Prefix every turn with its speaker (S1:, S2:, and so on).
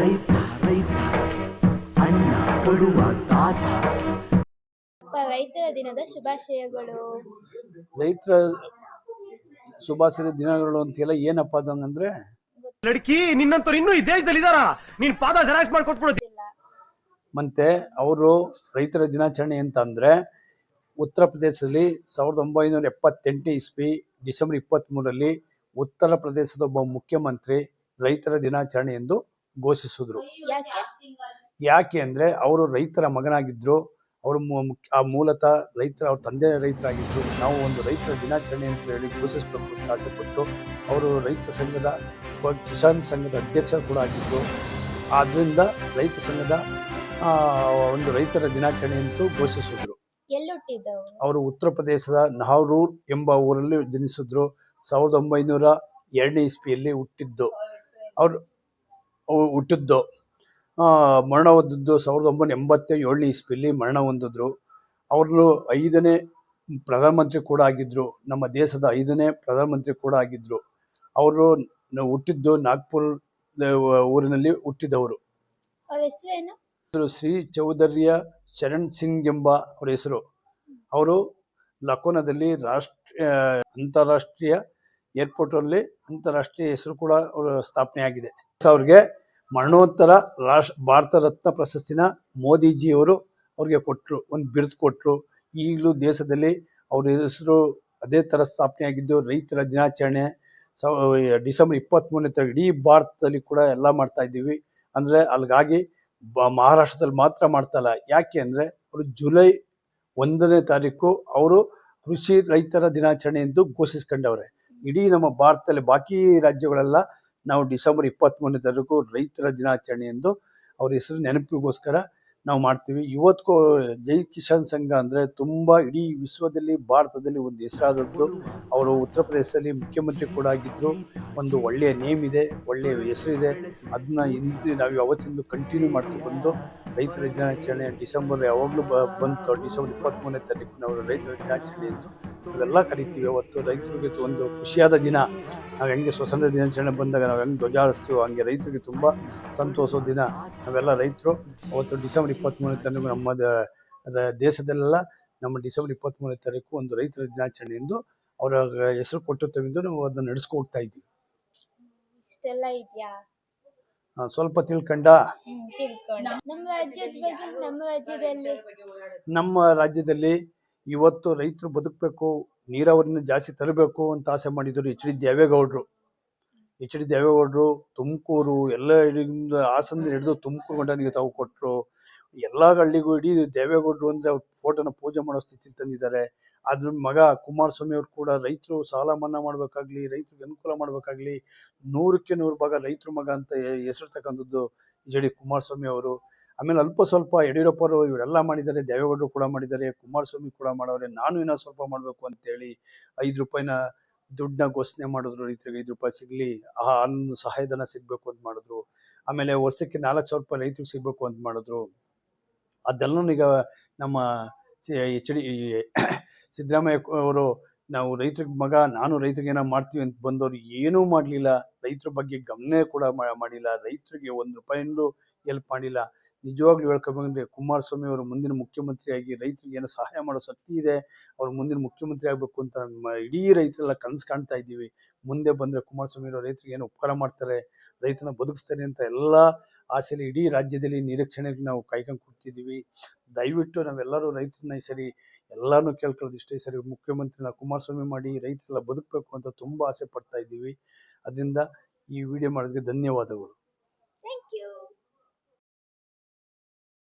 S1: ರೈತ ರೈತ ಅನ್ನ ಕೊಡುವ ತಾತ
S2: ರೈತರ ದಿನದ ಶುಭಾಶಯಗಳು.
S3: ರೈತರ ಶುಭಾಶಯ ದಿನಗಳು ಅಂತೆಲ್ಲ ಏನಪ್ಪ ಅದಂಗಂದ್ರೆ
S4: ಲಡ್ಕಿ ನಿನ್ನಂತವ್ರು ಇನ್ನೂ ಈ ದೇಶದಲ್ಲಿ ಇದಾರ? ನೀನ್ ಪಾದ ಜೆರಾಕ್ಸ್ ಮಾಡ್ಕೊಟ್ಬಿಡೋದು.
S3: ಮತ್ತೆ ಅವರು ರೈತರ ದಿನಾಚರಣೆ ಅಂತ ಅಂದ್ರೆ ಉತ್ತರ ಪ್ರದೇಶದಲ್ಲಿ ಸಾವಿರದ ಒಂಬೈನೂರ ಎಪ್ಪತ್ತೆಂಟನೇ ಇಸ್ವಿ ಡಿಸೆಂಬರ್ ಇಪ್ಪತ್ತ್ ಮೂರರಲ್ಲಿ ಉತ್ತರ ಪ್ರದೇಶದ ಒಬ್ಬ ಮುಖ್ಯಮಂತ್ರಿ ರೈತರ ದಿನಾಚರಣೆ ಎಂದು ಘೋಷಿಸಿದ್ರು.
S2: ಯಾಕೆ?
S3: ಅಂದರೆ ಅವರು ರೈತರ ಮಗನಾಗಿದ್ರು. ಅವರು ಆ ಮೂಲತಃ ರೈತರ ಅವ್ರ ತಂದೆ ರೈತರಾಗಿದ್ದರು ನಾವು ಒಂದು ರೈತರ ದಿನಾಚರಣೆ ಅಂತ ಹೇಳಿ ಘೋಷಿಸಬೇಕು ಅಂತ ಆಸೆಪಟ್ಟು ಅವರು ರೈತ ಸಂಘದ ಕಿಸಾನ್ ಸಂಘದ ಅಧ್ಯಕ್ಷರು ಕೂಡ ಆಗಿದ್ರು. ಆದ್ದರಿಂದ ರೈತ ಸಂಘದ ಆ, ಒಂದು ರೈತರ ದಿನಾಚರಣೆ ಅಂತೂ ಘೋಷಿಸಿದ್ರು. ಅವರು ಉತ್ತರ ಪ್ರದೇಶದ ನಹರೂರ್ ಎಂಬ ಊರಲ್ಲಿ ಜನಿಸಿದ್ರು. ಸಾವಿರದ ಒಂಬೈನೂರ ಎರಡನೇ ಇಸ್ವಿಯಲ್ಲಿ ಹುಟ್ಟಿದ್ದು. ಅವ್ರು ಹುಟ್ಟಿದ್ದು. ಮರಣ ಹೊಂದಿದ್ದು ಸಾವಿರದ ಒಂಬೈನೂರ ಎಂಬತ್ತ ಏಳನೇ ಇಸ್ವಿಯಲ್ಲಿ ಮರಣ ಹೊಂದಿದ್ರು ಅವರು ಐದನೇ ಪ್ರಧಾನಮಂತ್ರಿ ಕೂಡ ಆಗಿದ್ದರು ನಮ್ಮ ದೇಶದ ಐದನೇ ಪ್ರಧಾನಮಂತ್ರಿ ಕೂಡ ಆಗಿದ್ದರು ಅವರು ಹುಟ್ಟಿದ್ದು ನಾಗ್ಪುರ್ ಊರಿನಲ್ಲಿ ಹುಟ್ಟಿದವರು. ಶ್ರೀ ಚೌಧರಿಯ ಚರಣ್ ಸಿಂಗ್ ಎಂಬ ಅವರ ಹೆಸರು. ಅವರು ಲಕೋನದಲ್ಲಿ ರಾಷ್ಟ್ರ ಅಂತಾರಾಷ್ಟ್ರೀಯ ಏರ್ಪೋರ್ಟ್ ಅಲ್ಲಿ ಅಂತಾರಾಷ್ಟ್ರೀಯ ಹೆಸರು ಕೂಡ ಸ್ಥಾಪನೆ ಆಗಿದೆ. ಅವ್ರಿಗೆ ಮರಣೋತ್ತರ ರಾಷ್ಟ್ರ, ಭಾರತ ರತ್ನ ಪ್ರಶಸ್ತಿನ ಮೋದಿಜಿಯವರು ಅವ್ರಿಗೆ ಕೊಟ್ಟರು ಒಂದು ಬಿರುದು ಕೊಟ್ಟರು ಈಗಲೂ ದೇಶದಲ್ಲಿ ಅವ್ರ ಹೆಸರು ಅದೇ ಥರ ಸ್ಥಾಪನೆ ಆಗಿದ್ದು, ರೈತರ ದಿನಾಚರಣೆ ಡಿಸೆಂಬರ್ ಇಪ್ಪತ್ತ್ಮೂರನೇ ತಾರೀಕು, ಇಡೀ ಭಾರತದಲ್ಲಿ ಕೂಡ ಎಲ್ಲ ಮಾಡ್ತಾ ಇದ್ದೀವಿ. ಅಂದರೆ ಅಲ್ಲಿಗಾಗಿ ಬ- ಮಹಾರಾಷ್ಟ್ರದಲ್ಲಿ ಮಾತ್ರ ಮಾಡ್ತಾಯಿಲ್ಲ ಯಾಕೆ ಅಂದರೆ ಅವರು ಜುಲೈ ಒಂದನೇ ತಾರೀಕು ಅವರು ಕೃಷಿ ರೈತರ ದಿನಾಚರಣೆ ಎಂದು ಘೋಷಿಸ್ಕೊಂಡವ್ರೆ. ಇಡೀ ನಮ್ಮ ಭಾರತದಲ್ಲಿ ಬಾಕಿ ರಾಜ್ಯಗಳೆಲ್ಲ ನಾವು ಡಿಸೆಂಬರ್ ಇಪ್ಪತ್ತ್ಮೂರನೇ ತಾರೀಕು ರೈತರ ದಿನಾಚರಣೆ ಎಂದು ಅವ್ರ ಹೆಸರು ನೆನಪಿಗೋಸ್ಕರ ನಾವು ಮಾಡ್ತೀವಿ. ಇವತ್ತಿಗೂ ಜೈ ಕಿಸಾನ್ ಸಂಘ ಅಂದರೆ ತುಂಬ ಇಡೀ ವಿಶ್ವದಲ್ಲಿ, ಭಾರತದಲ್ಲಿ ಒಂದು ಹೆಸರಾದದ್ದು. ಅವರು ಉತ್ತರ ಪ್ರದೇಶದಲ್ಲಿ ಮುಖ್ಯಮಂತ್ರಿ ಕೂಡ ಆಗಿದ್ದರು ಒಂದು ಒಳ್ಳೆಯ ನೇಮ್ ಇದೆ, ಒಳ್ಳೆಯ ಹೆಸರಿದೆ ಅದನ್ನ ಇಂದು ನಾವು ಯಾವತ್ತಿಂದು ಕಂಟಿನ್ಯೂ ಮಾಡ್ಕೊಂಡು ಬಂದು ರೈತರ ದಿನಾಚರಣೆ ಡಿಸೆಂಬರ್ ಯಾವಾಗಲೂ ಬಂತು ಡಿಸೆಂಬರ್ ಇಪ್ಪತ್ತ್ಮೂರನೇ ತಾರೀಕು ನಾವು ರೈತರ ದಿನಾಚರಣೆ ಎಂದು ನಾವೆಲ್ಲ ಕರಿತೀವಿ. ಅವತ್ತು ರೈತರಿಗೆ ಒಂದು ಖುಷಿಯಾದ ದಿನ. ನಾವು ಹೆಂಗೆ ಸ್ವತಂತ್ರ ದಿನಾಚರಣೆ ಬಂದಾಗ ನಾವು ಹೆಂಗೆ ಧ್ವಜ ಹಾರಿಸ್ತೀವೋ ಹಂಗೆ ರೈತರಿಗೆ ತುಂಬ ಸಂತೋಷದ ದಿನ. ನಾವೆಲ್ಲ ರೈತರು ಅವತ್ತು ಡಿಸೆಂಬರ್ ಇಪ್ಪತ್ತ್ಮೂರನೇ ತಾರೀಕು ನಮ್ಮ ದೇಶದಲ್ಲೆಲ್ಲ ನಮ್ಮ ಡಿಸೆಂಬರ್ ಇಪ್ಪತ್ತ್ಮೂರನೇ ತಾರೀಕು ಒಂದು ರೈತರ ದಿನಾಚರಣೆ ಎಂದು ಅವರ ಹೆಸರು ಕೊಟ್ಟಿರ್ತವೆಂದು ನಾವು ಅದನ್ನು ನಡೆಸ್ಕೊಡ್ತಾ ಇದ್ದೀವಿ.
S2: ಇಷ್ಟೆಲ್ಲ ಇದ್ಯಾ?
S3: ಸ್ವಲ್ಪ ತಿಳ್ಕಂಡ?
S2: ನಮ್ಮ ರಾಜ್ಯದಲ್ಲಿ
S3: ಇವತ್ತು ರೈತರು ಬದುಕಬೇಕು, ನೀರಾವರಿನ ಜಾಸ್ತಿ ತರಬೇಕು ಅಂತ ಆಸೆ ಮಾಡಿದರು ಎಚ್ ಡಿ ದೇವೇಗೌಡರು. ಎಚ್ ಡಿ ದೇವೇಗೌಡರು, ತುಮಕೂರು, ಎಲ್ಲ ಆಸನ ಹಿಡಿದು ತುಮಕೂರು ಗಂಡನಿಗೆ ತಾವು ಕೊಟ್ಟರು ಎಲ್ಲ ಹಳ್ಳಿಗೂ ಇಡೀ ದೇವೇಗೌಡರು ಅಂದರೆ ಅವ್ರ ಫೋಟೋನ ಪೂಜೆ ಮಾಡೋ ಸ್ಥಿತಿಲಿ ತಂದಿದ್ದಾರೆ. ಅದ್ರ ಮಗ ಕುಮಾರಸ್ವಾಮಿ ಅವ್ರು ಕೂಡ ರೈತರು ಸಾಲ ಮನ್ನಾ ಮಾಡಬೇಕಾಗ್ಲಿ, ರೈತರಿಗೆ ಅನುಕೂಲ ಮಾಡಬೇಕಾಗ್ಲಿ, ನೂರಕ್ಕೆ ನೂರು ಭಾಗ ರೈತರ ಮಗ ಅಂತ ಹೆಸರು ತಕ್ಕಂಥದ್ದು ಎಚ್ ಡಿ ಕುಮಾರಸ್ವಾಮಿ ಅವರು. ಆಮೇಲೆ ಅಲ್ಪ ಸ್ವಲ್ಪ ಯಡಿಯೂರಪ್ಪರು ಇವರೆಲ್ಲ ಮಾಡಿದ್ದಾರೆ, ದೇವೇಗೌಡರು ಕೂಡ ಮಾಡಿದ್ದಾರೆ, ಕುಮಾರಸ್ವಾಮಿ ಕೂಡ ಮಾಡವ್ರೆ ನಾನು ಇನ್ನೂ ಸ್ವಲ್ಪ ಮಾಡಬೇಕು ಅಂತೇಳಿ ಐದು ರೂಪಾಯಿನ ದುಡ್ಡನ್ನ ಘೋಷಣೆ ಮಾಡಿದ್ರು ರೈತರಿಗೆ, ಐದು ರೂಪಾಯಿ ಸಿಗಲಿ ಆ ಅನ್ನ ಸಹಾಯಧನ ಸಿಗಬೇಕು ಅಂತ ಮಾಡಿದ್ರು. ಆಮೇಲೆ ವರ್ಷಕ್ಕೆ ನಾಲ್ಕು ಸಾವಿರ ರೂಪಾಯಿ ರೈತರಿಗೆ ಸಿಗಬೇಕು ಅಂತ ಮಾಡಿದ್ರು. ಅದೆಲ್ಲನೂ ಈಗ ನಮ್ಮ ಎಚ್ ಡಿ ಸಿದ್ದರಾಮಯ್ಯ ಅವರು ನಾವು ರೈತರಿಗೆ, ಮಗ, ನಾನು ರೈತರಿಗೆ ಏನೋ ಮಾಡ್ತೀವಿ ಅಂತ ಬಂದವರು ಏನೂ ಮಾಡಲಿಲ್ಲ. ರೈತರ ಬಗ್ಗೆ ಗಮನ ಕೂಡ ಮಾಡಿಲ್ಲ. ರೈತರಿಗೆ ಒಂದು ರೂಪಾಯಿಂದು ಹೆಲ್ಪ್ ಮಾಡಿಲ್ಲ. ನಿಜವಾಗ್ಲೂ ಹೇಳ್ಕೊಬೇಕಂದ್ರೆ ಕುಮಾರಸ್ವಾಮಿ ಅವರು ಮುಂದಿನ ಮುಖ್ಯಮಂತ್ರಿಯಾಗಿ ರೈತರಿಗೆ ಏನೋ ಸಹಾಯ ಮಾಡೋ ಶಕ್ತಿ ಇದೆ, ಅವ್ರು ಮುಂದಿನ ಮುಖ್ಯಮಂತ್ರಿ ಆಗಬೇಕು ಅಂತ ಇಡೀ ರೈತರೆಲ್ಲ ಕನಸು ಕಾಣ್ತಾ ಇದ್ದೀವಿ. ಮುಂದೆ ಬಂದರೆ ಕುಮಾರಸ್ವಾಮಿ ಅವರು ರೈತರಿಗೆ ಏನು ಉಪಕಾರ ಮಾಡ್ತಾರೆ, ರೈತನ ಬದುಕಿಸ್ತಾರೆ ಅಂತ ಎಲ್ಲ ಆಸೆಯಲ್ಲಿ ಇಡೀ ರಾಜ್ಯದಲ್ಲಿ ನಿರೀಕ್ಷಣೆಗೆ ನಾವು ಕಾಯ್ಕೊಂಡು ಕೊಡ್ತಿದ್ದೀವಿ ದಯವಿಟ್ಟು ನಾವೆಲ್ಲರೂ ರೈತರನ್ನ ಈ ಸರಿ ಎಲ್ಲಾನು ಕೇಳ್ಕೊಳ್ಳೋದು ಇಷ್ಟೇ. ಸರಿ ಮುಖ್ಯಮಂತ್ರಿನ ಕುಮಾರಸ್ವಾಮಿ ಮಾಡಿ ರೈತರೆಲ್ಲ ಬದುಕಬೇಕು ಅಂತ ತುಂಬ ಆಸೆ ಪಡ್ತಾ ಇದ್ದೀವಿ. ಅದರಿಂದ ಈ ವಿಡಿಯೋ ಮಾಡೋದಕ್ಕೆ ಧನ್ಯವಾದಗಳು.